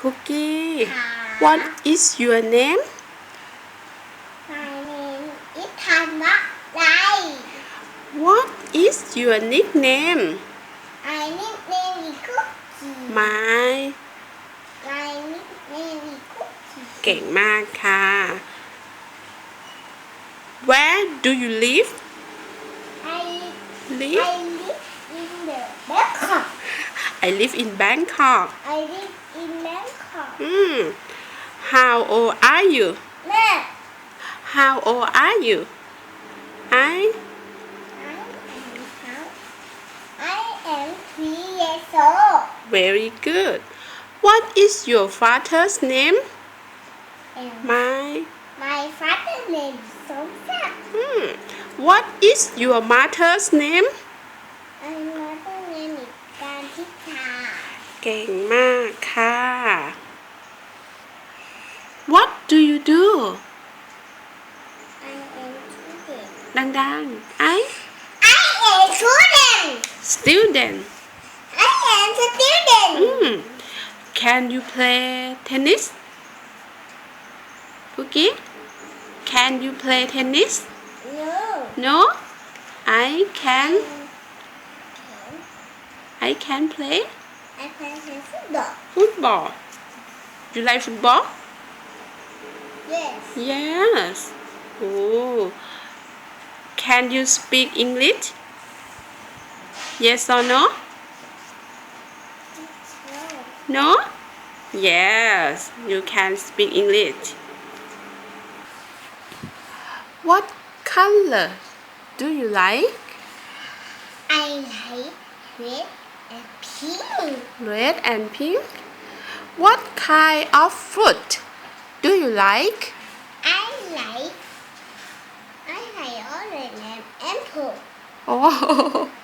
Cookie ค่ะ What is your name My name is ธันวะไร What is your nickname I nickname is Cookie My My nickname is Cookie เก่งมากค่ะ Where do you live I live I live in the Bangkok I live in Bangkok I live in Bangkok Hmm How old are you แม่ How old are you I I am how I am three years old Very good What is your father's name and My my father name is Somsak Hmm What is your mother's name and mother name is การทิชา เก่งมากค่ะ What do you do I am student ดังๆ I I am student student I am student Hmm Can you play tennis Cookie Can you play tennis no No I can I I can play I play football football You like football Yes Yes Oh Can you speak English Yes or no no No? Yes, you can speak English. What color do you like? I like red and pink Red and pink. What kind of fruit do you like? I like I like orange and apple Oh,